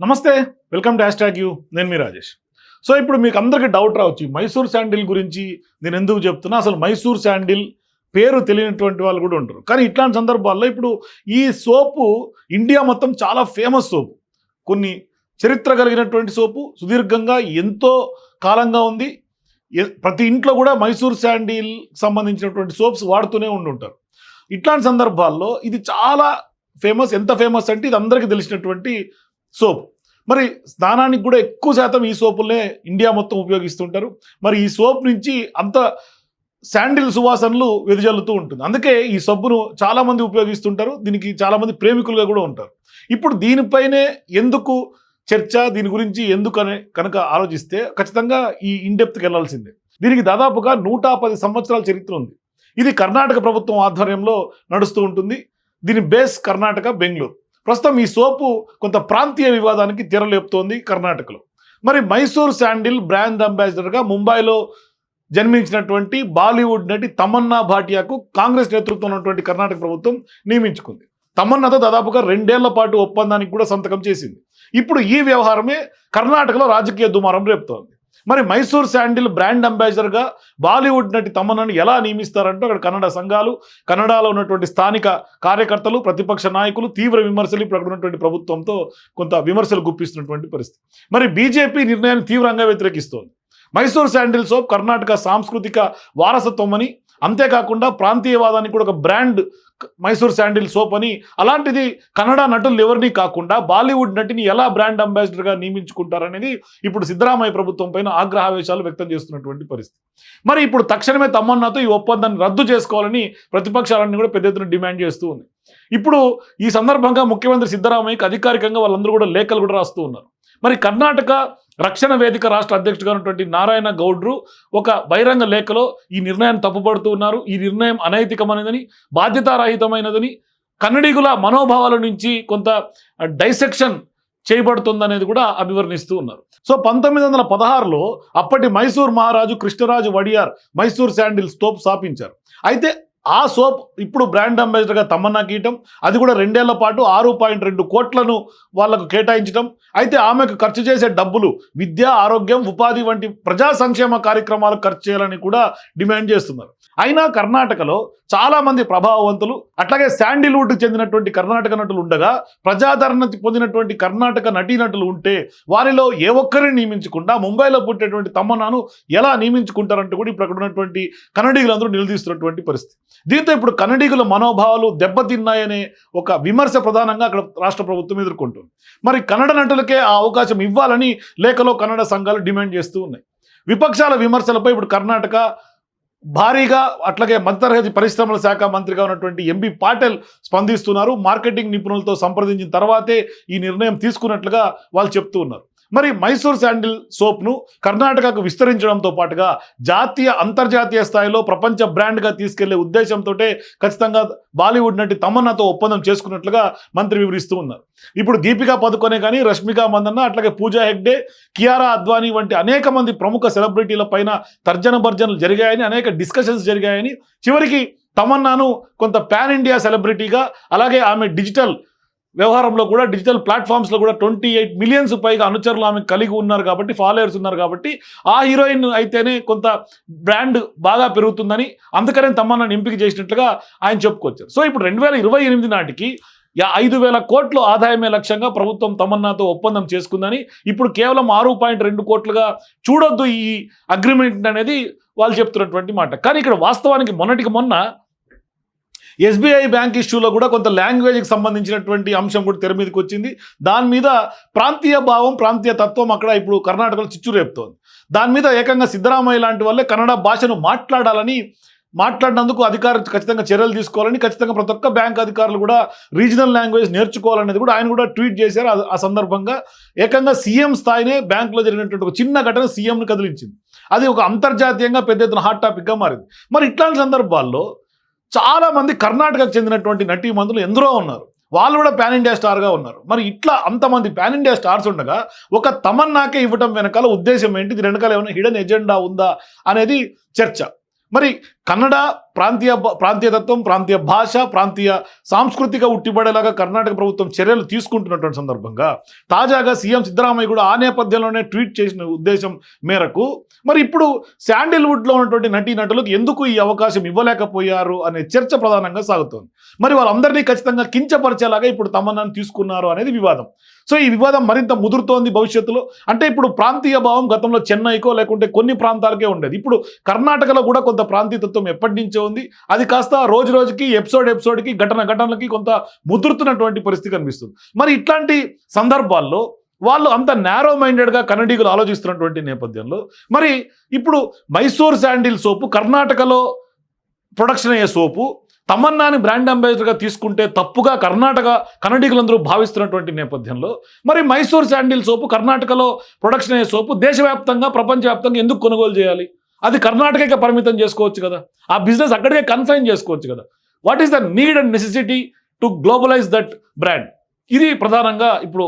నమస్తే welcome to hashtag U. నేను మీ రాజేష్. సో ఇప్పుడు మీకు అందరికీ డౌట్ రావచ్చు మైసూర్ శాండిల్ గురించి నేను ఎందుకు చెప్తున్నా? అసలు మైసూర్ శాండిల్ పేరు తెలియనటువంటి వాళ్ళు కూడా ఉంటారు. కానీ ఇట్లాంటి సందర్భాల్లో ఇప్పుడు ఈ సోపు ఇండియా మొత్తం చాలా ఫేమస్ సోపు. కొన్ని చరిత్ర కలిగినటువంటి సోపు సుదీర్ఘంగా ఎంతో కాలంగా ఉంది. ప్రతి ఇంట్లో కూడా మైసూర్ శాండిల్ సంబంధించినటువంటి సోప్స్ వాడుతూనే ఉండుంటారు. ఇట్లాంటి సందర్భాల్లో ఇది చాలా ఫేమస్ ఎంత ఫేమస్ అంటే ఇది అందరికీ తెలిసినటువంటి సోప్. మరి స్నానానికి కూడా ఎక్కువ శాతం ఈ సోపులనే ఇండియా మొత్తం ఉపయోగిస్తుంటారు. మరి ఈ సోప్ నుంచి అంత శాండిల్ సువాసనలు వెదజల్లుతూ ఉంటుంది. అందుకే ఈ సబ్బును చాలామంది ఉపయోగిస్తుంటారు. దీనికి చాలామంది ప్రేమికులుగా కూడా ఉంటారు. ఇప్పుడు దీనిపైనే ఎందుకు చర్చ దీని గురించి ఎందుకు అనే కనుక ఆలోచిస్తే ఖచ్చితంగా ఈ ఇండెప్త్కి వెళ్ళాల్సిందే దీనికి దాదాపుగా నూట పది సంవత్సరాల చరిత్ర ఉంది. ఇది కర్ణాటక ప్రభుత్వం ఆధ్వర్యంలో నడుస్తూ ఉంటుంది. దీని బేస్ కర్ణాటక బెంగళూరు. ప్రస్తుతం ఈ సోపు కొంత ప్రాంతీయ వివాదానికి తెరలేపుతోంది కర్ణాటకలో. మరి మైసూర్ శాండిల్ బ్రాండ్ అంబాసిడర్గా ముంబైలో జన్మించినటువంటి బాలీవుడ్ నటి తమన్నా భాటియాకు కాంగ్రెస్ నేతృత్వం ఉన్నటువంటి కర్ణాటక ప్రభుత్వం నియమించుకుంది. తమన్నాతో దాదాపుగా రెండేళ్ళ పాటు ఒప్పందానికి కూడా సంతకం చేసింది. ఇప్పుడు ఈ వ్యవహారమే కర్ణాటకలో రాజకీయ దుమారం రేపుతోంది. మరి మైసూర్ శాండిల్ బ్రాండ్ అంబాసిడర్గా బాలీవుడ్ నటి తమన్నాను ఎలా నియమిస్తారంటూ అక్కడ కన్నడ సంఘాలు కన్నడలో ఉన్నటువంటి స్థానిక కార్యకర్తలు ప్రతిపక్ష నాయకులు తీవ్ర విమర్శలు ఇప్పుడు అక్కడ ఉన్నటువంటి ప్రభుత్వంతో కొంత విమర్శలు గుప్పిస్తున్నటువంటి పరిస్థితి. మరి బీజేపీ నిర్ణయాన్ని తీవ్రంగా వ్యతిరేకిస్తోంది. మైసూర్ శాండిల్ సోప్ కర్ణాటక సాంస్కృతిక వారసత్వం అని అంతేకాకుండా ప్రాంతీయవాదానికి కూడా ఒక బ్రాండ్ మైసూర్ శాండిల్ సోప్ అని అలాంటిది కన్నడ నటులు ఎవరిని కాకుండా బాలీవుడ్ నటిని ఎలా బ్రాండ్ అంబాసిడర్గా నియమించుకుంటారనేది ఇప్పుడు సిద్ధరామయ్య ప్రభుత్వం పైన ఆగ్రహావేశాలు వ్యక్తం చేస్తున్నటువంటి పరిస్థితి. మరి ఇప్పుడు తక్షణమే తమ్మన్నాతో ఈ ఒప్పందాన్ని రద్దు చేసుకోవాలని ప్రతిపక్షాలన్నీ కూడా పెద్ద ఎత్తున డిమాండ్ చేస్తూ ఉంది ఇప్పుడు ఈ సందర్భంగా ముఖ్యమంత్రి సిద్ధరామయ్యకి అధికారికంగా వాళ్ళందరూ కూడా లేఖలు కూడా రాస్తూ ఉన్నారు. మరి కర్ణాటక రక్షణ వేదిక రాష్ట్ర అధ్యక్షుడుగా ఉన్నటువంటి నారాయణ గౌడ్రు ఒక బహిరంగ లేఖలో ఈ నిర్ణయాన్ని తప్పుపడుతూ ఉన్నారు. ఈ నిర్ణయం అనైతికమైనదని బాధ్యతారహితమైనదని కన్నడిగుల మనోభావాల నుంచి కొంత డైసెక్షన్ చేయబడుతుందనేది కూడా అభివర్ణిస్తూ ఉన్నారు. సో పంతొమ్మిది వందల పదహారులో అప్పటి మైసూర్ మహారాజు కృష్ణరాజు వడియార్ మైసూర్ శాండిల్ సోప్ స్థాపించారు. అయితే ఆ సోప్ ఇప్పుడు బ్రాండ్ అంబాసిడర్గా తమన్నా గీయటం అది కూడా రెండేళ్ళ పాటు ఆరు పాయింట్ రెండు కోట్లను వాళ్ళకు కేటాయించడం అయితే ఆమెకు ఖర్చు చేసే డబ్బులు విద్య ఆరోగ్యం ఉపాధి వంటి ప్రజా సంక్షేమ కార్యక్రమాలకు ఖర్చు చేయాలని కూడా డిమాండ్ చేస్తున్నారు. అయినా కర్ణాటకలో చాలామంది ప్రభావవంతులు అట్లాగే శాండిల్వుడ్ చెందినటువంటి కర్ణాటక నటులు ఉండగా ప్రజాదరణ పొందినటువంటి కర్ణాటక నటీనటులు ఉంటే వారిలో ఏ ఒక్కరిని నియమించకుండా ముంబైలో పుట్టేటువంటి తమ్మన్నాను ఎలా నియమించుకుంటారంటూ కూడా ఇప్పుడు అక్కడ ఉన్నటువంటి కన్నడిగులందరూ నిలదీస్తున్నటువంటి పరిస్థితి. దీంతో ఇప్పుడు కన్నడిగుల మనోభావాలు దెబ్బతిన్నాయనే ఒక విమర్శ ప్రధానంగా అక్కడ రాష్ట్ర ప్రభుత్వం ఎదుర్కొంటుంది. మరి కన్నడ నటులకే ఆ అవకాశం ఇవ్వాలని లేఖలో కన్నడ సంఘాలు డిమాండ్ చేస్తూ ఉన్నాయి. విపక్షాల విమర్శలపై ఇప్పుడు కర్ణాటక భారీగా అట్లాగే మధ్యతరగతి పరిశ్రమల శాఖ మంత్రిగా ఉన్నటువంటి ఎంబీ పాటెల్ స్పందిస్తున్నారు. మార్కెటింగ్ నిపుణులతో సంప్రదించిన తర్వాతే ఈ నిర్ణయం తీసుకున్నట్లుగా వాళ్ళు చెప్తూ ఉన్నారు. మరి మైసూర్ శాండిల్ సోప్ను కర్ణాటకకు విస్తరించడంతో పాటుగా జాతీయ అంతర్జాతీయ స్థాయిలో ప్రపంచ బ్రాండ్గా తీసుకెళ్ళే ఉద్దేశంతో ఖచ్చితంగా బాలీవుడ్ నటి తమన్నాతో ఒప్పందం చేసుకున్నట్లుగా మంత్రి వివరిస్తూ ఉన్నారు. ఇప్పుడు దీపికా పదుకొనే కానీ రష్మిక మందన్న అట్లాగే పూజా హెగ్డే కియారా అద్వానీ వంటి అనేక మంది ప్రముఖ సెలబ్రిటీల పైన తర్జన భర్జనలు జరిగాయని అనేక డిస్కషన్స్ జరిగాయని చివరికి తమన్నాను కొంత పాన్ ఇండియా సెలబ్రిటీగా అలాగే ఆమె డిజిటల్ వ్యవహారంలో కూడా డిజిటల్ ప్లాట్ఫామ్స్లో కూడా ట్వంటీ ఎయిట్ మిలియన్స్ పైగా అనుచరులు ఆమె కలిగి ఉన్నారు కాబట్టి ఫాలోయర్స్ ఉన్నారు కాబట్టి ఆ హీరోయిన్ అయితేనే కొంత బ్రాండ్ బాగా పెరుగుతుందని అందుకనే తమ్మన్నను ఎంపిక చేసినట్లుగా ఆయన చెప్పుకొచ్చారు సో ఇప్పుడు రెండు వేల ఇరవై ఎనిమిది నాటికి ఐదు వేల కోట్లు ఆదాయమే లక్ష్యంగా ప్రభుత్వం తమన్నాతో ఒప్పందం చేసుకుందని ఇప్పుడు కేవలం ఆరు పాయింట్ రెండు కోట్లుగా చూడొద్దు ఈ అగ్రిమెంట్ అనేది వాళ్ళు చెప్తున్నటువంటి మాట. కానీ ఇక్కడ వాస్తవానికి మొన్నటికి మొన్న ఎస్బీఐ బ్యాంక్ ఇష్యూలో కూడా కొంత లాంగ్వేజ్కి సంబంధించినటువంటి అంశం కూడా తెర మీదకి వచ్చింది. దాని మీద ప్రాంతీయ భావం ప్రాంతీయ తత్వం అక్కడ ఇప్పుడు కర్ణాటకలో చిచ్చురేపుతోంది దాని మీద ఏకంగా సిద్ధరామయ్య లాంటి వాళ్ళే కన్నడ భాషను మాట్లాడాలని మాట్లాడినందుకు అధికారులు ఖచ్చితంగా చర్యలు తీసుకోవాలని ఖచ్చితంగా ప్రతి ఒక్క బ్యాంక్ అధికారులు కూడా రీజనల్ లాంగ్వేజ్ నేర్చుకోవాలనేది కూడా ఆయన కూడా ట్వీట్ చేశారు. ఆ- ఆ సందర్భంగా ఏకంగా సీఎం స్థాయినే బ్యాంకులో జరిగినటువంటి ఒక చిన్న ఘటన సీఎంను కదిలించింది. అది ఒక అంతర్జాతీయంగా పెద్ద ఎత్తున హాట్ టాపిక్గా మారింది. మరి ఇట్లాంటి సందర్భాల్లో చాలా మంది కర్ణాటకకు చెందినటువంటి నటీమందులు ఎందరో ఉన్నారు. వాళ్ళు కూడా పాన్ ఇండియా స్టార్గా ఉన్నారు. మరి ఇట్లా అంతమంది పాన్ ఇండియా స్టార్స్ ఉండగా ఒక తమన్నాకే ఇవ్వటం వెనకాల ఉద్దేశం ఏంటి? దీని వెనకాల ఏమైనా హిడెన్ ఎజెండా ఉందా? అనేది చర్చ. మరి కన్నడ ప్రాంతీయ ప్రాంతీయతత్వం ప్రాంతీయ భాష ప్రాంతీయ సాంస్కృతిక ఉట్టిపడేలాగా కర్ణాటక ప్రభుత్వం చర్యలు తీసుకుంటున్నటువంటి సందర్భంగా తాజాగా సీఎం సిద్ధరామయ్య కూడా ఆ నేపథ్యంలోనే ట్వీట్ చేసిన ఉద్దేశం మేరకు మరి ఇప్పుడు శాండిల్వుడ్లో ఉన్నటువంటి నటీ నటులకు ఎందుకు ఈ అవకాశం ఇవ్వలేకపోయారు అనే చర్చ ప్రధానంగా సాగుతోంది. మరి వాళ్ళందరినీ ఖచ్చితంగా కించపరిచేలాగా ఇప్పుడు తమన్నాను తీసుకున్నారు అనేది వివాదం. సో ఈ వివాదం మరింత ముదురుతోంది భవిష్యత్తులో. అంటే ఇప్పుడు ప్రాంతీయ భావం గతంలో చెన్నైకో లేకుంటే కొన్ని ప్రాంతాలకే ఉండేది. ఇప్పుడు కర్ణాటకలో కూడా కొంత ప్రాంతీయతత్వం ఎప్పటి నుంచో ఉంది. అది కాస్త రోజు రోజుకి ఎపిసోడ్ ఎపిసోడ్కి ఘటన ఘటనలకి కొంత ముదురుతున్నటువంటి పరిస్థితి కనిపిస్తుంది. మరి ఇట్లాంటి సందర్భాల్లో వాళ్ళు అంత నేరో మైండెడ్గా కన్నడీకులు ఆలోచిస్తున్నటువంటి నేపథ్యంలో మరి ఇప్పుడు మైసూర్ శాండిల్ సోపు కర్ణాటకలో ప్రొడక్షన్ అయ్యే సోపు తమన్నాని బ్రాండ్ అంబాసిడర్గా తీసుకుంటే తప్పుగా కర్ణాటక కన్నడీకులందరూ భావిస్తున్నటువంటి నేపథ్యంలో మరి మైసూర్ శాండిల్ సోపు కర్ణాటకలో ప్రొడక్షన్ అయ్యే సోపు దేశవ్యాప్తంగా ప్రపంచవ్యాప్తంగా ఎందుకు కొనుగోలు చేయాలి? అది కర్ణాటకకే పరిమితం చేసుకోవచ్చు కదా. ఆ బిజినెస్ అక్కడికే కన్ఫైన్ చేసుకోవచ్చు కదా. What is the need and necessity to globalise that brand? ఇది ప్రధానంగా ఇప్పుడు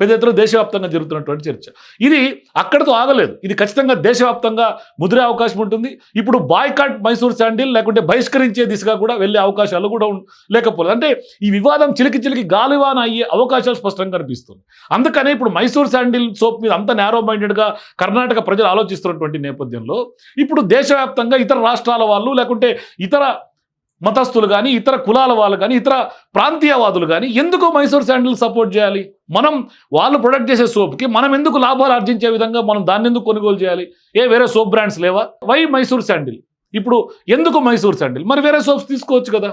పెద్ద ఎత్తున దేశవ్యాప్తంగా జరుగుతున్నటువంటి చర్చ. ఇది అక్కడితో ఆగలేదు. ఇది ఖచ్చితంగా దేశవ్యాప్తంగా ముదిరే అవకాశం ఉంటుంది. ఇప్పుడు బాయ్కాట్ మైసూర్ శాండిల్ లేకుంటే బహిష్కరించే దిశగా కూడా వెళ్ళే అవకాశాలు కూడా లేకపోలేదు. అంటే ఈ వివాదం చిలికి చిలికి గాలివాన అయ్యే అవకాశాలు స్పష్టంగా కనిపిస్తుంది అందుకనే ఇప్పుడు మైసూర్ శాండిల్ సోప్ మీద అంత నేరో మైండెడ్గా కర్ణాటక ప్రజలు ఆలోచిస్తున్నటువంటి నేపథ్యంలో ఇప్పుడు దేశవ్యాప్తంగా ఇతర రాష్ట్రాల వాళ్ళు లేకుంటే ఇతర మతస్థులు కానీ ఇతర కులాల వాళ్ళు కానీ ఇతర ప్రాంతీయవాదులు కానీ ఎందుకు మైసూర్ శాండిల్ సపోర్ట్ చేయాలి? మనం వాళ్ళు ప్రొడక్ట్ చేసే సోప్కి మనం ఎందుకు లాభాలు ఆర్జించే విధంగా మనం దాన్ని ఎందుకు కొనుగోలు చేయాలి? ఏ వేరే సోప్ బ్రాండ్స్ లేవా? Why Mysore sandal? ఇప్పుడు ఎందుకు మైసూర్ శాండిల్? మరి వేరే సోప్స్ తీసుకోవచ్చు కదా.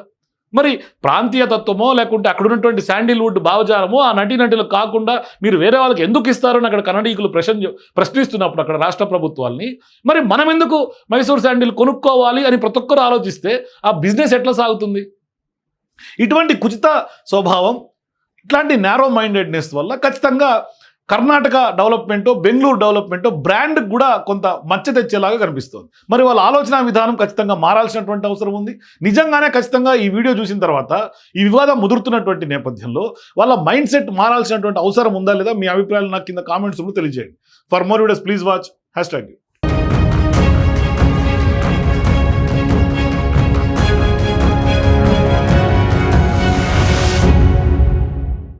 మరి ప్రాంతీయ తత్వమో లేకుంటే అక్కడ ఉన్నటువంటి శాండిల్వుడ్ భావజాలమో ఆ నటీనటులు కాకుండా మీరు వేరే వాళ్ళకి ఎందుకు ఇస్తారని అక్కడ కన్నడీకులు ప్రశ్న ప్రశ్నిస్తున్నప్పుడు అక్కడ రాష్ట్ర ప్రభుత్వాల్ని? మరి మనం ఎందుకు మైసూర్ శాండిల్ కొనుక్కోవాలి అని ప్రతి ఒక్కరు ఆలోచిస్తే ఆ బిజినెస్ ఎట్లా సాగుతుంది? ఇటువంటి కుచిత స్వభావం ఇట్లాంటి నేరో మైండెడ్నెస్ వల్ల ఖచ్చితంగా Karnataka development Bengaluru development brand కూడా కొంత మచ్చ తెచ్చేలాగా కనిపిస్తుంది. మరి వాళ్ళ ఆలోచన విధానం ఖచ్చితంగా మారాల్సినటువంటి అవసరం ఉంది. నిజంగానే ఖచ్చితంగా ఈ వీడియో చూసిన తర్వాత ఈ వివాదం ముదురుతున్నటువంటి నేపథ్యంలో వాళ్ళ మైండ్ సెట్ మారాల్సినటువంటి అవసరం ఉందా లేదా మీ అభిప్రాయాలు నాకు కింద కామెంట్స్ తెలియజేయండి. For more videos please watch hashtag